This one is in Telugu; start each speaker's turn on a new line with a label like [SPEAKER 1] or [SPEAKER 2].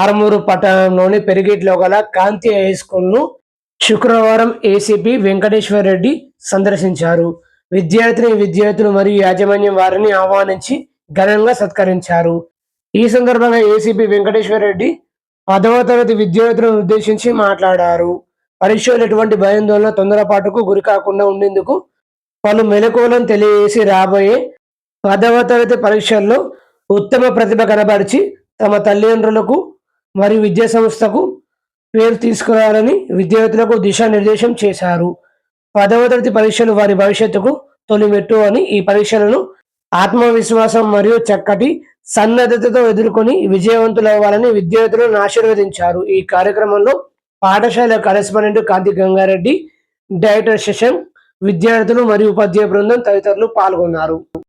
[SPEAKER 1] ఆరమూరు పట్టణంలోని పెరిగిట్లో గల కాంతి హై స్కూల్ను శుక్రవారం ఏసీపీ వెంకటేశ్వర రెడ్డి సందర్శించారు. విద్యార్థిని విద్యార్థులు మరియు యాజమాన్యం వారిని ఆహ్వానించి ఘనంగా సత్కరించారు. ఈ సందర్భంగా ఏసీపీ వెంకటేశ్వర రెడ్డి పదవ తరగతి విద్యార్థులను ఉద్దేశించి మాట్లాడారు. పరీక్షలు ఎటువంటి భయాందోళన తొందరపాటుకు గురి కాకుండా ఉండేందుకు పలు మెలకువలను తెలియజేసి రాబోయే పదవ తరగతి పరీక్షల్లో ఉత్తమ ప్రతిభ కనబరిచి తమ తల్లిదండ్రులకు మరియు విద్యా సంస్థకు పేరు తీసుకురావాలని విద్యార్థులకు దిశానిర్దేశం చేశారు. పదవ తరగతి పరీక్షలు వారి భవిష్యత్తుకు తొలిమెట్టు అని ఈ పరీక్షలను ఆత్మవిశ్వాసం మరియు చక్కటి సన్నద్ధతతో ఎదుర్కొని విజయవంతులవ్వాలని విద్యార్థులను ఆశీర్వదించారు. ఈ కార్యక్రమంలో పాఠశాల కరెస్పాండెంట్ కాంతి గంగారెడ్డి డైరెక్టర్ శశంక్ విద్యార్థులు మరియు ఉపాధ్యాయ బృందం తదితరులు పాల్గొన్నారు.